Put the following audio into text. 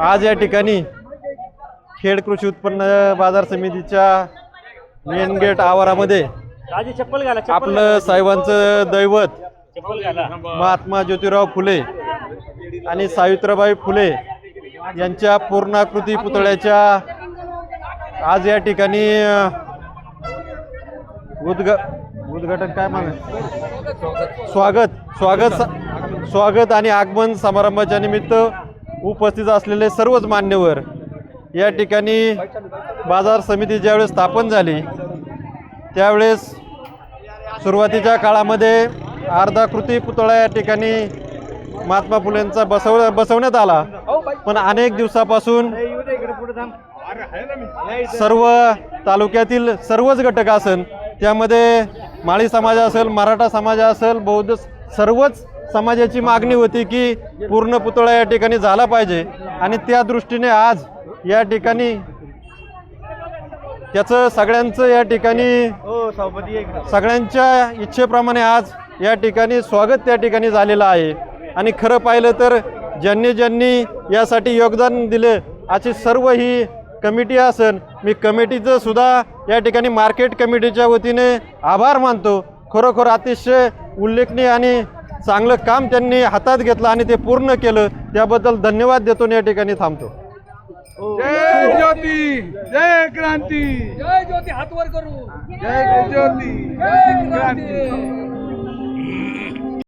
आज या ठिकाणी खेड कृषी उत्पन्न बाजार समितीच्या मेन गेट आवारामध्ये आपलं साहेबांचं दैवत महात्मा ज्योतिराव फुले आणि सावित्रीबाई फुले यांच्या पूर्णाकृती पुतळ्याच्या आज या ठिकाणी उद्ग उद्घाटन काय म्हणा स्वागत स्वागत स्वागत आणि आगमन समारंभाच्या निमित्त उपस्थित असलेले सर्वच मान्यवर या ठिकाणी बाजार समिती ज्यावेळेस स्थापन झाली त्यावेळेस सुरुवातीच्या काळामध्ये अर्धाकृती पुतळा या ठिकाणी महात्मा फुलेंचा बसव बसवण्यात आला. पण अनेक दिवसापासून सर्व तालुक्यातील सर्वच घटक असेल त्यामध्ये माळी समाज असेल मराठा समाज असेल बौद्ध सर्वच समाजाची मागणी होती की पूर्ण पुतळा या ठिकाणी झाला पाहिजे. आणि त्या दृष्टीने आज या ठिकाणी त्याचं सगळ्यांचं या ठिकाणी हो सगळ्यांच्या इच्छेप्रमाणे आज या ठिकाणी स्वागत त्या ठिकाणी झालेलं आहे. आणि खरं पाहिलं तर ज्यांनी ज्यांनी यासाठी योगदान दिले अशी सर्व ही कमिटी असेल मी कमिटीचं सुद्धा या ठिकाणी मार्केट कमिटीच्या वतीने आभार मानतो. खरोखर अतिशय उल्लेखनीय आणि चांगलं काम त्यांनी हातात घेतलं आणि ते पूर्ण केलं त्याबद्दल धन्यवाद देतो आणि या ठिकाणी थांबतो. जय ज्योती जय क्रांती. जय ज्योती हात वर करू. जय ज्योती जय क्रांती.